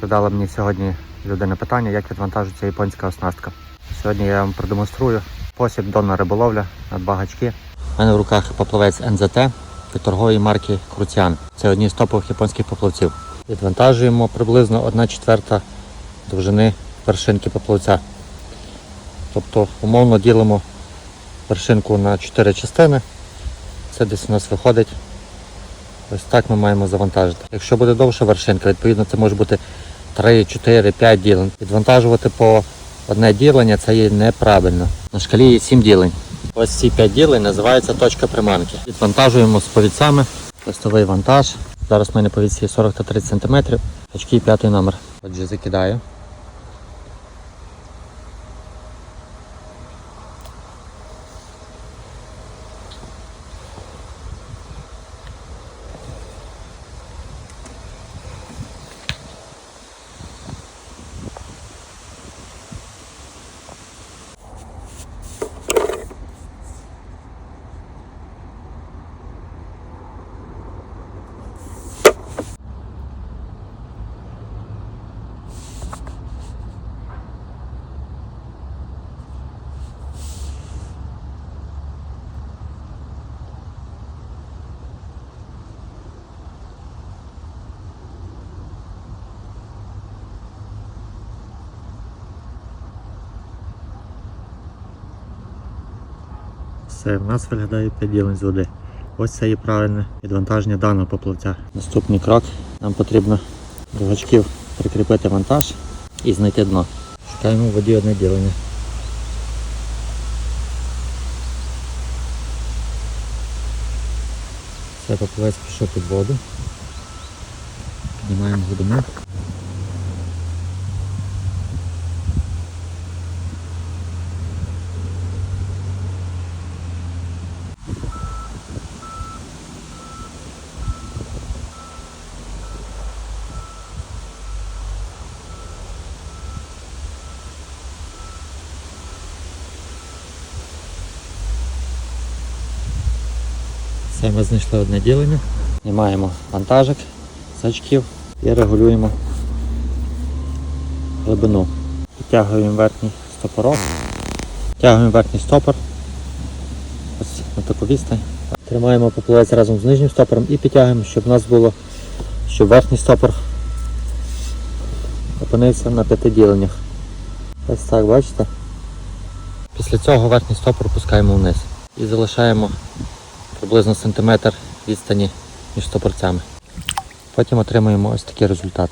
Задала мені сьогодні людина питання, як відвантажується японська оснастка. Сьогодні я вам продемонструю спосіб донна риболовля на два гачки. У мене в руках поплавець НЗТ від торгової марки Круціан. Це одні з топових японських поплавців. Відвантажуємо приблизно 1 четверта довжини вершинки поплавця. Тобто умовно ділимо вершинку на 4 частини. Це десь у нас виходить. Ось так ми маємо завантажити. Якщо буде довша вершинка, відповідно це може бути 3, 4, 5 ділень. Підвантажувати по одне ділення це є неправильно. На шкалі є 7 ділень. Ось ці 5 ділень називаються точка приманки. Відвантажуємо з повідцями. Листовий вантаж. Зараз в мене повідці 40 та 30 см. Очки 5 номер. Отже, закидаю. Все, в нас виглядає 5 ділень з води. Ось це є правильне відвантаження даного поплавця. Наступний крок. Нам потрібно до гачків прикріпити вантаж і знайти дно. Шукаємо в воді одне ділення. Все, поплавець пішов під воду. Піднімаємо глибину. Ми знайшли одне ділення. Знімаємо вантажик з очків і регулюємо глибину. Підтягуємо верхній стопорок, підтягуємо верхній стопор. Ось на таку відстань. Тримаємо поплавець разом з нижнім стопором і підтягуємо, щоб у нас було, щоб верхній стопор опинився на п'яти діленнях. Ось так, бачите? Після цього верхній стопор опускаємо вниз і залишаємо приблизно сантиметр відстані між стопорцями. Потім отримуємо ось такий результат.